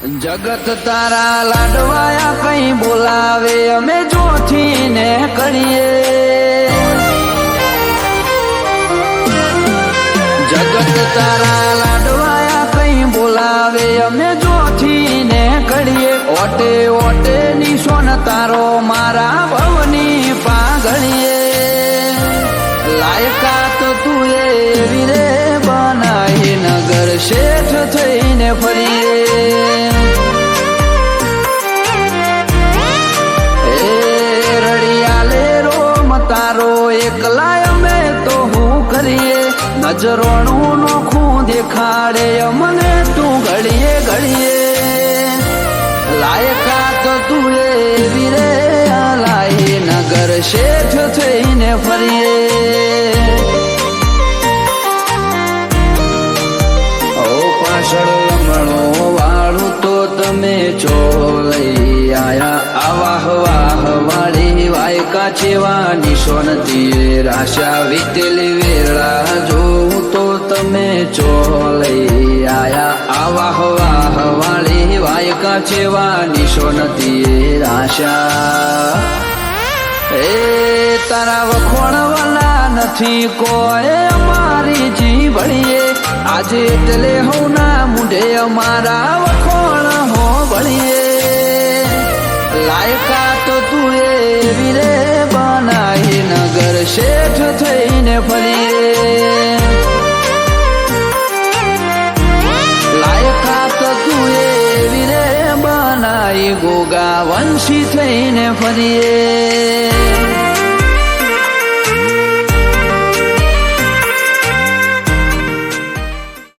જગત તારા લાડવાયા કઈ બોલાવે, અમે જોથી ને કરીએ. જગત તારા લાડવાયા કઈ બોલાવે, અમે જોથી ને કરીએ. ઓટે ઓટે, નિશોન તારો મારા તારો એકલા અમે તો હું કરીએ. નજરોનું નોખું દેખાડે મને તું ઘડીએ ઘડીએ. લાયકાત તું એવી રે લાય નગર શેઠ થઈને ફરીએ. ઓ પાછળ ચેવા નિશોનતી રાશા વીતેલી વેળા જોઉં તો તમે છો લઈ આયા. આવા વાહ વાળી વાયકા ચેવા નિશોનતી રાશા. એ તારા વખોણવાલા નથી કોઈ અમારી જીવણીએ. આજે એટલે હું ના મુઢે અમારા વખોણ હો ભણીએ લાયકા તો તું બનાવી ગોગા વંશી થઈને ફરીએ.